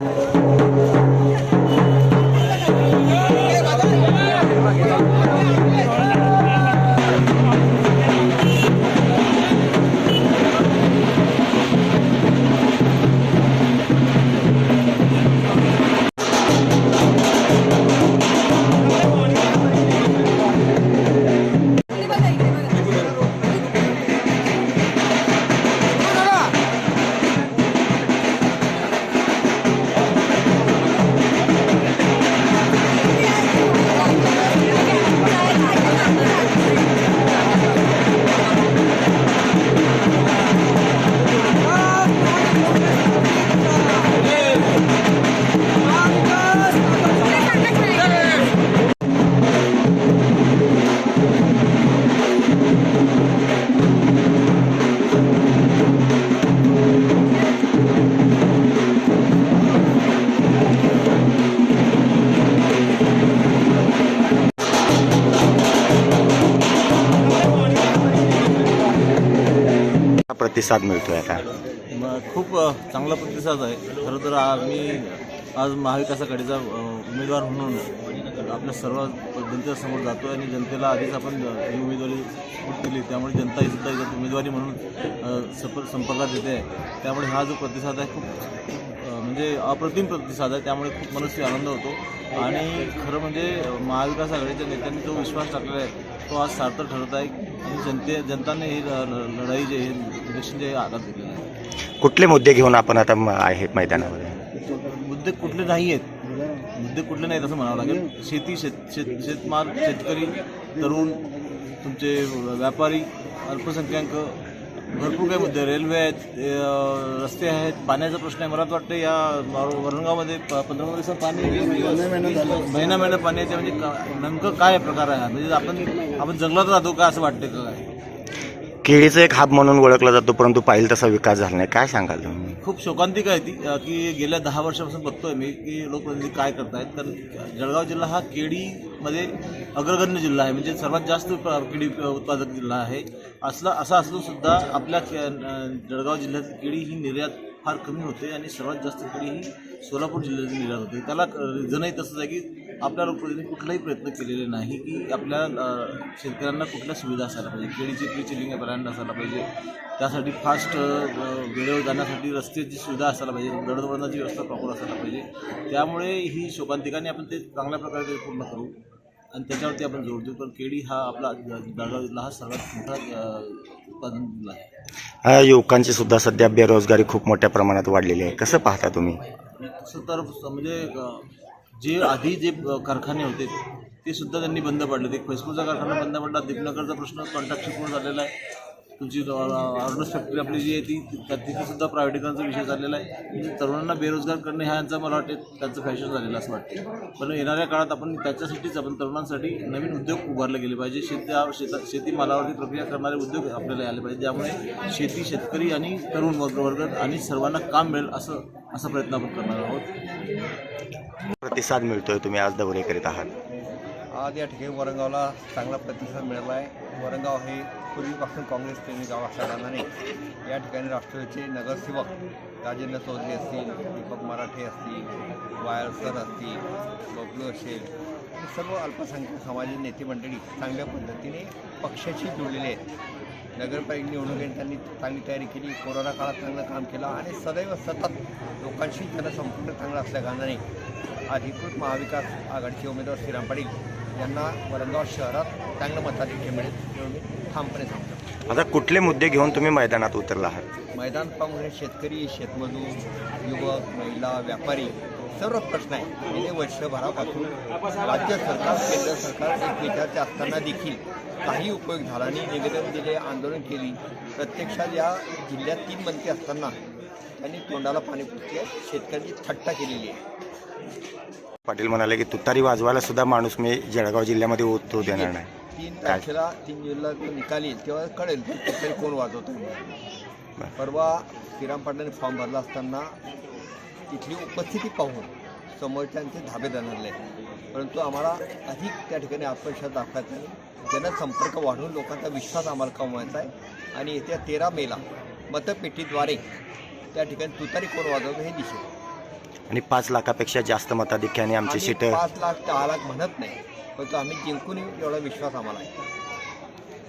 you प्रतिसाद मिळतोय आता. म- खूप अ, चांगला प्रतिसाद आहे. खरं तर आम्ही आज महाविकास आघाडीचा अ, उमेदवार म्हणून आपल्या सर्व जनतेसमोर जातो आणि जनतेला आधीच आपण अ, ही उमेदवारी दिली त्यामुळे जनता ही सुद्धा याच्यात उमेदवारी म्हणून अ, सप संपर्कात येते. आहे त्यामुळे हा जो प्रतिसाद आहे खूप अ, म्हणजे अप्रतिम प्रतिसाद आहे. त्यामुळे खूप मनस्वी आनंद होतो. आणि खरं म्हणजे महाविकास आघाडीच्या नेत्यांनी जो विश्वास टाकलेला आहे तो आज सार्थक ठरत आहे. आणि जनते जनताने ही ल- ल- लढाई जे हे आहे कुठले मुद्दे घेऊन आपण आता म- आहेत मैदानामध्ये मुद्दे कुठले नाही आहेत मुद्दे कुठले नाहीत असं म्हणावं लागेल. शेती शेत शेत शेतमाल शेतकरी तरुण तुमचे व्यापारी अल्पसंख्याक भरपूर काही मुद्दे. रेल्वे आहेत अं, रस्ते आहेत. पाण्याचा प्रश्न आहे. मला तर वाटतं या वरणगावमध्ये प- पंधरा दिवसात पाणी महिना महिना पाण्याचे म्हणजे का- नेमकं काय प्रकार आहे? हा? म्हणजे आपण आपण जंगलात राहतो का असं वाटतं का काय? केळीचं एक हाब म्हणून ओळखला जातो परंतु पाहिजे तसा विकास झाला नाही. काय सांगाल तुम्ही? खूप शोकांतिक आहे ती अ, की गेल्या दहा वर्षापासून बघतोय मी की लोकप्रतिनिधी काय करतायत. तर जळगाव जिल्हा हा केळीमध्ये अग्रगण्य जिल्हा आहे म्हणजे सर्वात जास्त प- केळी उत्पादक जिल्हा आहे. असला असा असून सुद्धा आपल्या के- अ, जळगाव जिल्ह्यात केळी ही निर्यात फार कमी होते आणि सर्वात जास्त केळी ही सोलापूर जिल्ह्यातून निर्यात होते. त्याला रिझनही तसंच आहे की आपल्या लोकप्रतिनिधी कुठलाही प्रयत्न केलेले नाही की आपल्या शेतकऱ्यांना कुठल्या सुविधा असायला पाहिजे. केळीची प्री चिलिंग ब्रँड असायला पाहिजे. त्यासाठी फास्ट वेळेवर जाण्यासाठी रस्त्याची सुविधा असायला पाहिजे. दळणवळणाची व्यवस्था प्रॉपर असायला पाहिजे. त्यामुळे ही शोकांतिकाने आपण ते चांगल्या प्रकारे पूर्ण करू. आणि त्याच्यावरती आपण जोर देऊ. पण केळी हा आपला जळगाव जिल्हा हा सर्वात मोठा उत्पादन जिल्हा आहे. अ, युवकांची सुद्धा सध्या बेरोजगारी खूप मोठ्या प्रमाणात वाढलेली आहे. कसं पाहता तुम्ही? तसं तर म्हणजे जे आधी जे कारखाने होते ते सुद्धा त्यांनी बंद पाडले. ते फैसपूरचा कारखाना बंद पडला दीपनगरचा प्रश्न कॉन्ट्रॅक्ट पूर्ण झालेला आहे. तुमची ऑर्डर्स फॅक्टरी आपली जी आहे ती त्या- तिथे सुद्धा प्रायव्हेटीकरणाचा विषय झालेला आहे. म्हणजे तरुणांना बेरोजगार करणे हा यांचा मला वाटते त्यांचं फॅशन झालेलं असं वाटते. पण येणाऱ्या काळात आपण त्याच्यासाठीच आपण तरुणांसाठी नवीन उद्योग उभारले गेले पाहिजे. शेत्या शेतात शेतीमालावरती प्रक्रिया करणारे उद्योग आपल्याला आले पाहिजे. त्यामुळे शेती शेतकरी आणि तरुण वर्ग वर्ग आणि सर्वांना काम मिळेल असं असा प्रयत्न आपण करणार आहोत. प्रतिसाद मिळतोय तुम्ही आज दौरे करीत आहात. आज या ठिकाणी वरंगावला चांगला प्रतिसाद मिळाला आहे. वरंगाव हे पूर्वीपासून काँग्रेस प्रेमी गाव असल्याकारणाने कारणाने या ठिकाणी राष्ट्रवादीचे नगरसेवक राजेंद्र चौधरी असतील दीपक मराठे असतील वायर सर असतील बबलू असेल हे सर्व अल्पसंख्याक समाजाची नेते मंडळी चांगल्या पद्धतीने पक्षाशी जुळलेले आहेत. नगरपालिका घेऊन त्यांनी चांगली तयारी केली. कोरोना काळात चांगलं काम केलं आणि सदैव सतत लोकांशी जनसंपर्क चांगला असल्याकारणाने अधिकृत महाविकास आघाडीचे उमेदवार श्रीराम पाटील यांना वरंगाव शहरात चांगलं मताधिक्य मिळेल. म्हणून मी ठामपणे सांगतो आता कुठले मुद्दे घेऊन तुम्ही मैदानात उतरला आहात? मैदान पाहून शेतकरी शेतमजूर युवक महिला व्यापारी सर्व प्रश्न आहे गेले वर्षभरापासून राज्य सरकार केंद्र सरकार एकमेकाचे असताना देखील काही उपयोग झाला नाही. निवेदन दिले आंदोलन केली. प्रत्यक्षात या जिल्ह्यात तीन मंत्री असताना त्यांनी तोंडाला पाणी पुसले. शेतकऱ्यांची थट्टा केलेली आहे. पाटील म्हणाले की तुतारी वाजवायला सुद्धा माणूस मी जळगाव जिल्ह्यामध्ये उतरू देणार नाही. तीन काय? तारखेला तीन जुलैला जो निकाल येईल तेव्हा कळेल की शेतकरी कोण वाजवत. परवा श्रीराम पाटलांनी फॉर्म भरला असताना तिथली उपस्थिती पाहून समोरच्यांचे धाबे जाणवले परंतु आम्हाला अधिक त्या ठिकाणी आत्मविश्वास दाखवायचा आहे जनसंपर्क वाढवून लोकांचा विश्वास आम्हाला कमवायचा आहे. आणि येत्या तेरा मेला मतपेटीद्वारे त्या ठिकाणी तुतारी कोण वाजवतं हे दिसेल. आणि पाच लाखापेक्षा जास्त मताधिक्याने आमची सीट पाच लाख दहा लाख म्हणत नाही. परंतु आम्ही जिंकून एवढा विश्वास आम्हाला आहे.